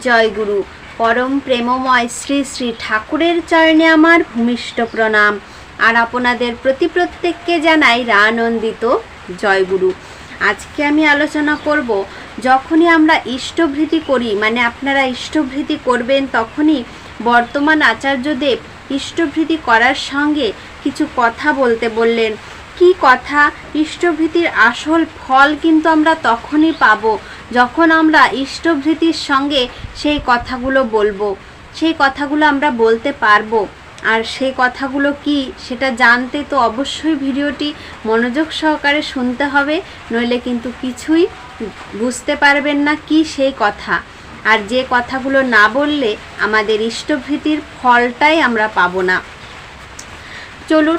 জয় গুরু পরম প্রেমময় শ্রী শ্রী ঠাকুরের চরণে আমার ভূমিষ্ঠ প্রণাম। আর আপনাদের প্রতি প্রত্যেককে জানাই রানন্দিত জয় গুরু আজকে আমি আলোচনা করব, যখনই আমরা ইষ্টভৃতি করি মানে আপনারা ইষ্টভৃতি করবেন তখনই বর্তমান আচার্যদেব ইষ্টভৃতি করার সঙ্গে কিছু কথা বলতে বললেন। কি কথা? ইষ্টভৃতির আসল ফল কিন্তু আমরা তখনই পাবো যখন আমরা ইষ্টভৃতির সঙ্গে সেই কথাগুলো বলব, সেই কথাগুলো আমরা বলতে পারব। আর সেই কথাগুলো কি, সেটা জানতে তো অবশ্যই ভিডিওটি মনোযোগ সহকারে শুনতে হবে, নইলে কিন্তু কিছুই বুঝতে পারবেন না কি সেই কথা। আর যে কথাগুলো না বললে আমাদের ইষ্টভৃতির ফলটাই আমরা পাবো না। চলুন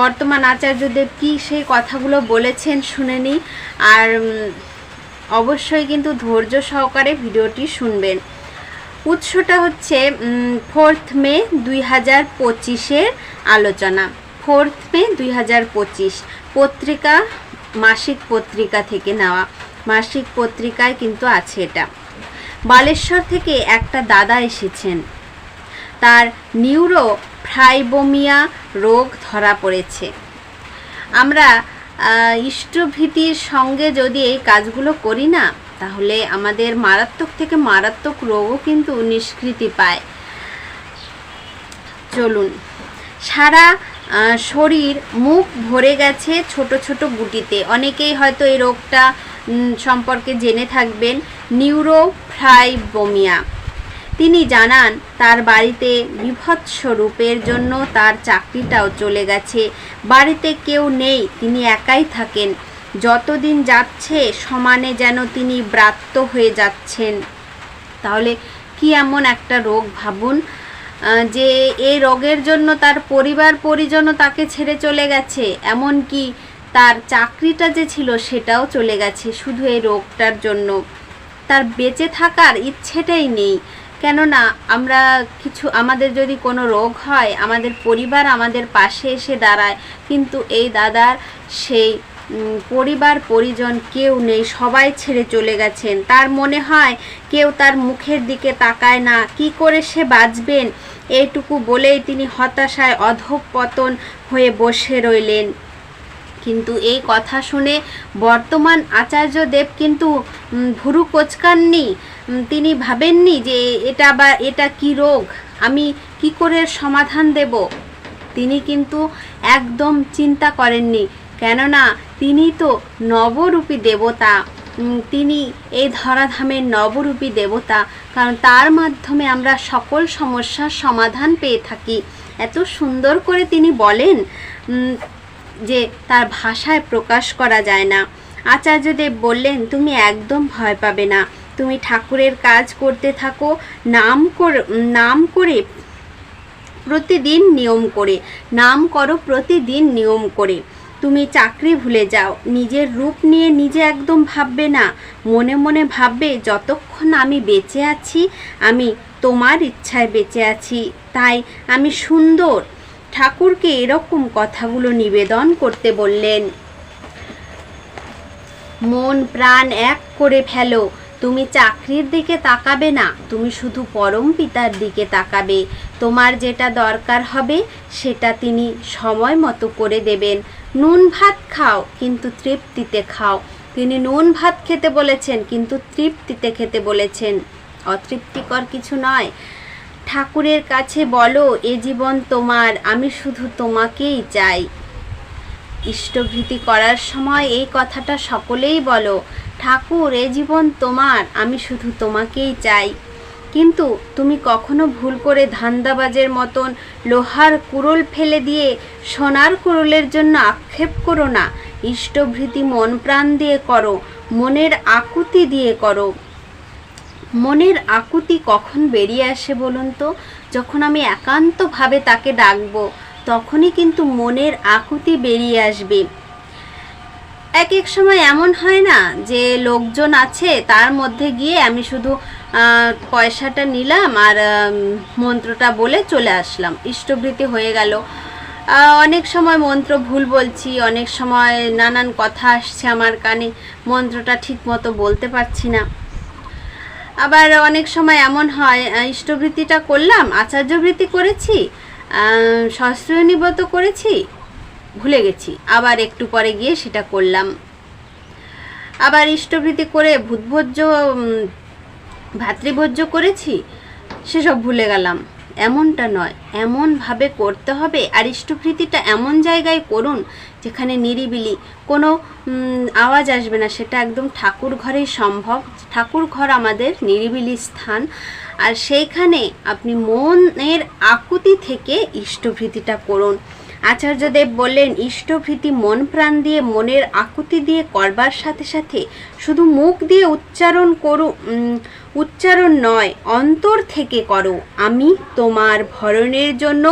বর্তমান আচার্যদেব কি সেই কথাগুলো বলেছেন শুনে নিই। আর অবশ্যই কিন্তু ধৈর্য সহকারে ভিডিওটি শুনবেন। উৎসটা হচ্ছে ফোর্থ মে দুই হাজার পঁচিশের আলোচনা। ফোর্থ মে দুই হাজার পঁচিশ, পত্রিকা, মাসিক পত্রিকা থেকে নেওয়া। মাসিক পত্রিকায় কিন্তু আছে এটা। বালেশ্বর থেকে একটা দাদা এসেছেন। তার নিউরো ফ্রাইবোমিয়া রোগ ধরা পড়েছে। আমরা ইষ্টভীতির সঙ্গে যদি এই কাজগুলো করি না, তাহলে আমাদের মারাত্মক থেকে মারাত্মক রোগও কিন্তু নিষ্কৃতি পায়। চলুন। সারা শরীর, মুখ ভরে গেছে ছোট ছোট গুটিতে। অনেকেই হয়তো এই রোগটা সম্পর্কে জেনে থাকবেন। নিউরোফ্রাইবোমিয়া। তিনি জানান, তার বাড়িতে বিভৎস রূপের জন্য তার চাকরিটাও চলে গেছে। বাড়িতে কেউ নেই, তিনি একাই থাকেন। যতদিন যাচ্ছে, সমানে যেন তিনি ব্রাত্য হয়ে যাচ্ছেন। তাহলে কি এমন একটা রোগ ভাবুন যে এই রোগের জন্য তার পরিবার পরিজনও তাকে ছেড়ে চলে গেছে? এমনকি তার চাকরিটা যে ছিল, সেটাও চলে গেছে শুধু এই রোগটার জন্য। তার বেঁচে থাকার ইচ্ছেটাই নেই। কেননা আমরা কিছু, আমাদের যদি কোনো রোগ হয়, আমাদের পরিবার আমাদের পাশে এসে দাঁড়ায়, কিন্তু এই দাদার সেই পরিবার পরিজন কেউ নেই, সবাই ছেড়ে চলে গেছেন। তার মনে হয় কেউ তার মুখের দিকে তাকায় না। কি করে সে বাঁচবেন? এইটুকু বলেই তিনি হতাশায় অধঃপতন হয়ে বসে রইলেন। কিন্তু এই কথা শুনে বর্তমান আচার্যদেব কিন্তু ভুরু কোচকাননি। তিনি ভাবেননি যে এটা বা এটা কি রোগ? আমি কি করে সমাধান দেব? তিনি কিন্তু একদম চিন্তা করেননি। কেননা তিনি তো নবরূপী দেবতা। তিনি এই ধরাধামের নবরূপী দেবতা। কারণ তার মাধ্যমে আমরা সকল সমস্যার সমাধান পেয়ে থাকি। এত সুন্দর করে তিনি বলেন যে তার ভাষায় প্রকাশ করা যায় না। আচার্যদেব বললেন, তুমি একদম ভয় পাবে না। তুমি ঠাকুরের কাজ করতে থাকো, নাম করে নাম করে প্রতিদিন নিয়ম করে, নাম করো প্রতিদিন নিয়ম করে। তুমি চাকরি ভুলে যাও, নিজের রূপ নিয়ে নিজে একদম ভাববে না। মনে মনে ভাববে, যতক্ষণ আমি বেঁচে আছি, আমি তোমার ইচ্ছায় বেঁচে আছি, তাই আমি সুন্দর। ঠাকুরকে এরকম কথাগুলো নিবেদন করতে বললেন, মন প্রাণ এক করে ফেলো, তুমি চাকরির দিকে তাকাবে না, তুমি শুধু পরম পিতার দিকে তাকাবে, তোমার যেটা দরকার হবে সেটা তিনি সময় মতো করে দেবেন। নুন ভাত খাও, কিন্তু তৃপ্তিতে খাও। তিনি নুন ভাত খেতে বলেছেন, কিন্তু তৃপ্তিতে খেতে বলেছেন। অতৃপ্তিকর কিছু নয়। ঠাকুরের কাছে বলো, এ জীবন তোমার, আমি শুধু তোমাকেই চাই। ইষ্টভৃতি করার সময় এই কথাটা সকলেই বলো, ঠাকুর, এ জীবন তোমার, আমি শুধু তোমাকেই চাই। কিন্তু তুমি কখনো ভুল করে ধান্দাবাজের মতন লোহার কুড়োল ফেলে দিয়ে সোনার কুড়োলের জন্য আক্ষেপ করো না। ইষ্টভৃতি মন প্রাণ দিয়ে করো, মনের আকুতি দিয়ে করো। মনের আকুতি কখন বেরিয়ে আসে বলুন তো? যখন আমি একান্তভাবে তাকে ডাকবো, তখনই কিন্তু মনের আকুতি বেরিয়ে আসবে। এক এক সময় এমন হয় না যে লোকজন আছে, তার মধ্যে গিয়ে আমি শুধু পয়সাটা নিলাম আর মন্ত্রটা বলে চলে আসলাম। ইষ্টবৃত্তি হয়ে গেল। অনেক সময় মন্ত্র ভুল বলছি, অনেক সময় নানান কথা আসছে আমার কানে, মন্ত্রটা ঠিক মতো বলতে পারছি না। আবার অনেক সময় এমন হয় ইষ্টবৃত্তিটা করলাম, আচার্যবৃত্তি করেছি সশ্রয়নিবত করেছি, ভুলে গেছি, আবার একটু পরে গিয়ে সেটা করলাম। আবার ইষ্টবৃত্তি করে ভূতভোজ্য ভাতৃভোজ্য করেছি, সেসব ভুলে গেলাম। এমনটা নয়। এমনভাবে করতে হবে। আর ইষ্টভৃতিটা এমন জায়গায় করুন যেখানে নিরিবিলি, কোনো আওয়াজ আসবে না। সেটা একদম ঠাকুর ঘরেই সম্ভব। ঠাকুর ঘর আমাদের নিরিবিলি স্থান। আর সেইখানে আপনি মনের আকুতি থেকে ইষ্টভৃতিটা করুন। আচার্যদেব বললেন, ইষ্টভৃতি মন প্রাণ দিয়ে, মনের আকুতি দিয়ে করবার সাথে সাথে শুধু মুখ দিয়ে উচ্চারণ করু উচ্চারণ নয়, অন্তর থেকে করো। আমি তোমার ভরণের জন্য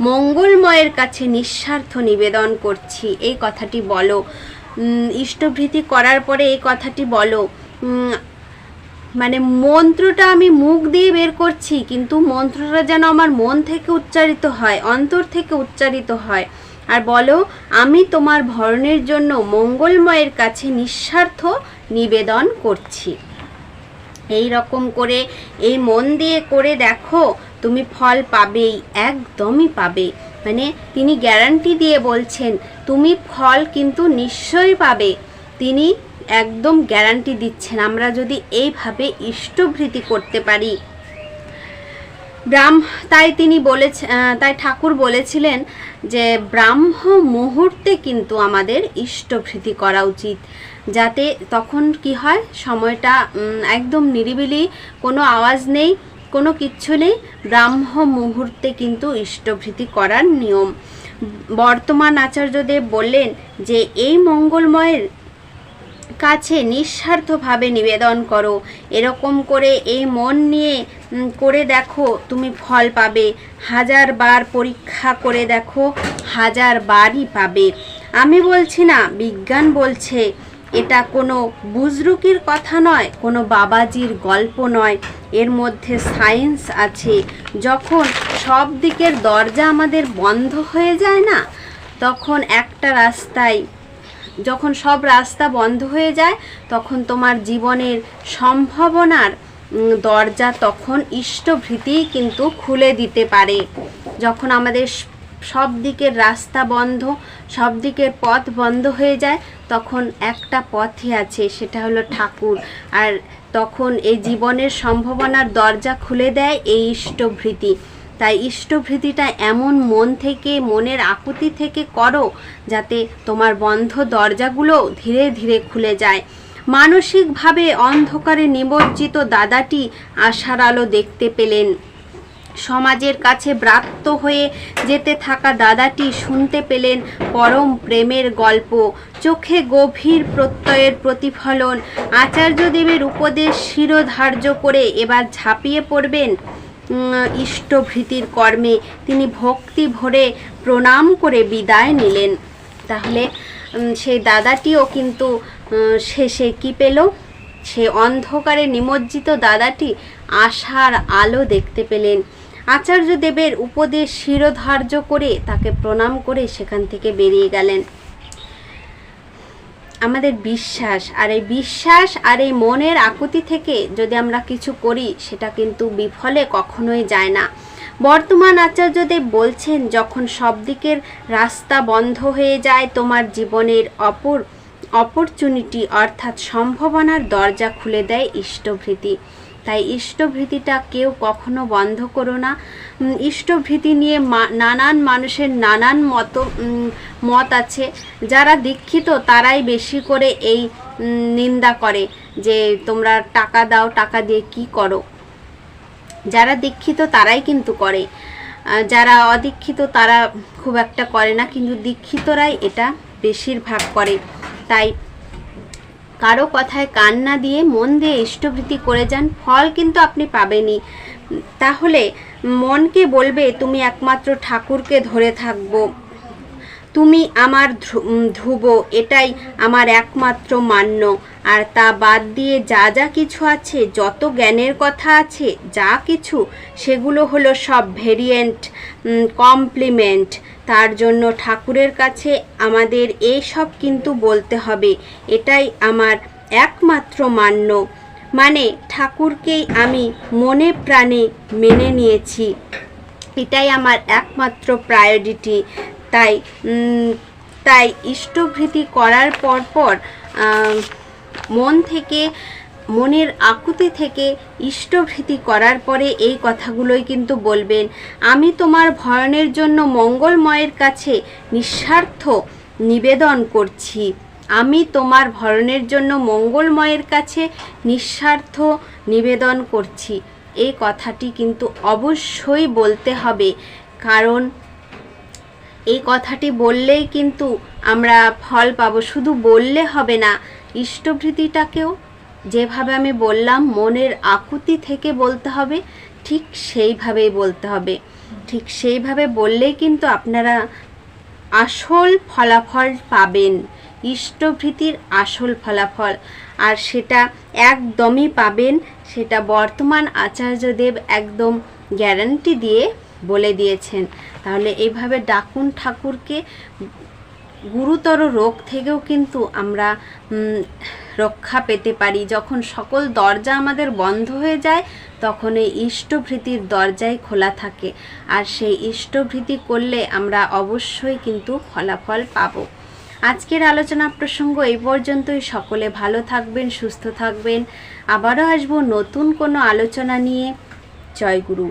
মঙ্গলময়ের কাছে নিঃস্বার্থ নিবেদন করছি। এই কথাটি বলো। ইষ্টভৃতি করার পরে এই কথাটি বলো। মানে মন্ত্রটা আমি মুখ দিয়ে বের করছি, কিন্তু মন্ত্রটা যেন আমার মন থেকে উচ্চারিত হয়, অন্তর থেকে উচ্চারিত হয়। আর বলো, আমি তোমার ভরণের জন্য মঙ্গলময়ের কাছে নিঃস্বার্থ নিবেদন করছি। এই রকম করে, এই মন দিয়ে করে দেখো, তুমি ফল পাবেই, একদমই পাবে। মানে তিনি গ্যারান্টি দিয়ে বলছেন, তুমি ফল কিন্তু নিশ্চয়ই পাবে। তিনি একদম গ্যারান্টি দিচ্ছেন আমরা যদি এইভাবে ইষ্টভৃতি করতে পারি। ব্রাহ্ম, তাই তিনি বলেছে তাই ঠাকুর বলেছিলেন যে ব্রাহ্ম মুহূর্তে কিন্তু আমাদের ইষ্টভৃতি করা উচিত। যাতে তখন কি হয়, সময়টা একদম নিরিবিলি, কোনো আওয়াজ নেই, কোনো কিচ্ছু নেই, ব্রাহ্ম মুহূর্তে কিন্তু ইষ্টভৃতি করার নিয়ম। বর্তমান আচার্যদেব বললেন যে এই মঙ্গলময়ের কাছে নিঃস্বার্থভাবে নিবেদন করো। এরকম করে এই মন নিয়ে করে দেখো, তুমি ফল পাবে। হাজার বার পরীক্ষা করে দেখো, হাজার বারই পাবে। আমি বলছি না, বিজ্ঞান বলছে, এটা কোনো বুজরুকির কথা নয়, কোনো বাবাজির গল্প নয়। এর মধ্যে সায়েন্স আছে। যখন সব দিকের দরজা আমাদের বন্ধ হয়ে যায় না, তখন একটা রাস্তায় যখন সব রাস্তা বন্ধ হয়ে যায়, তখন তোমার জীবনের সম্ভাবনার দরজা তখন ইষ্টভৃতিই কিন্তু খুলে দিতে পারে। যখন আমাদের সব দিকের রাস্তা বন্ধ, সব দিকের পথ বন্ধ হয়ে যায়, তখন একটা পথই আছে, সেটা হলো ঠাকুর। আর তখন এই জীবনের সম্ভাবনার দরজা খুলে দেয় এই ইষ্টভৃতি। তাই ইষ্টভৃতিটা এমন মন থেকে, মনের আকুতি থেকে করো যাতে তোমার বন্ধ দরজাগুলো ধীরে ধীরে খুলে যায়। মানসিকভাবে অন্ধকারে নিমজ্জিত দাদাটি আশার আলো দেখতে পেলেন। সমাজের কাছে ব্রাত্য হয়ে যেতে থাকা দাদাটি শুনতে পেলেন পরম প্রেমের গল্প। চোখে গভীর প্রত্যয়ের প্রতিফলন। আচার্যদেবের উপদেশ শিরোধার্য করে এবার ঝাঁপিয়ে পড়বেন। ইষ্টভৃতির কর্মে তিনি ভক্তি ভরে প্রণাম করে বিদায় নিলেন। তাহলে সেই দাদাটিও কিন্তু শেষে কি পেল? সে অন্ধকারে নিমজ্জিত দাদাটি আশার আলো দেখতে পেলেন। আচার্যদেবের উপদেশ শিরোধার্য করে তাকে প্রণাম করে সেখান থেকে বেরিয়ে গেলেন। আমাদের বিশ্বাস আর এই বিশ্বাস আর এই মনের আকুতি থেকে যদি আমরা কিছু করি, সেটা কিন্তু বিফলে কখনোই যায় না। বর্তমান আচার্যদেব বলছেন, যখন সব দিকের রাস্তা বন্ধ হয়ে যায়, তোমার জীবনের অপর, অপরচুনিটি অর্থাৎ সম্ভাবনার দরজা খুলে দেয় ইষ্টভৃতি। তাই ইষ্টভৃতিটা কেউ কখনো বন্ধ করো না। ইষ্টভৃতি নিয়ে নানান মানুষের নানান মত মত আছে। যারা দীক্ষিত, তারাই বেশি করে এই নিন্দা করে যে তোমরা টাকা দাও, টাকা দিয়ে কি করো। যারা দীক্ষিত, তারাই কিন্তু করে। যারা অদীক্ষিত, তারা খুব একটা করে না, কিন্তু দীক্ষিতরাই এটা বেশিরভাগ করে। তাই কারও কথায় কান না দিয়ে মন দিয়ে ইষ্টভৃতি করে যান, ফল কিন্তু আপনি পাবেনই। তাহলে মনকে বলবে, তুমি একমাত্র ঠাকুরকে ধরে থাকব। তুমি আমার ধ্রু- ধ্রুব, এটাই আমার একমাত্র মান্য। আর তা বাদ দিয়ে যা যা কিছু আছে, যত জ্ঞানের কথা আছে, যা কিছু, সেগুলো হলো সব ভেরিয়েন্ট কমপ্লিমেন্ট। তার জন্য ঠাকুরের কাছে আমাদের এই সব কিন্তু বলতে হবে, এটাই আমার একমাত্র মান্য। মানে ঠাকুরকেই আমি মনে প্রাণে মেনে নিয়েছি, এটাই আমার একমাত্র প্রায়োরিটি তাই তাই ইষ্টভৃতি করার পর পর মন থেকে মনের আকুতি থেকে ইষ্টভৃতি করার পরে এই কথাগুলোই কিন্তু বলবেন, আমি তোমার ভয়নের জন্য মঙ্গলময়ের কাছে নিঃস্বার্থ নিবেদন করছি। আমি তোমার ভরণের জন্য মঙ্গলময়ের কাছে নিঃস্বার্থ নিবেদন করছি। এই কথাটি কিন্তু অবশ্যই বলতে হবে, কারণ এই কথাটি বললেই কিন্তু আমরা ফল পাবো। শুধু বললে হবে না, ইষ্টভৃতিটাকেও যেভাবে আমি বললাম, মনের আকুতি থেকে বলতে হবে, ঠিক সেইভাবেই বলতে হবে। ঠিক সেইভাবে বললেই কিন্তু আপনারা আসল ফলাফল পাবেন। ইষ্টভৃতির আসল ফলাফল। আর সেটা একদমই পাবেন, সেটা বর্তমান আচার্যদেব একদম গ্যারান্টি দিয়ে বলে দিয়েছেন। তাহলে এইভাবে ডাকুন ঠাকুরকে, গুরুতর রোগ থেকেও কিন্তু আমরা রক্ষা পেতে পারি। যখন সকল দরজা আমাদের বন্ধ হয়ে যায়, তখন এই ইষ্টভৃতির দরজাই খোলা থাকে। আর সেই ইষ্টভৃতি করলে আমরা অবশ্যই কিন্তু ফলাফল পাবো। আজকের আলোচনা প্রসঙ্গ এই পর্যন্তই। সকলে ভালো থাকবেন, সুস্থ থাকবেন। আবারও আসব নতুন কোনো আলোচনা নিয়ে। জয় গুরু।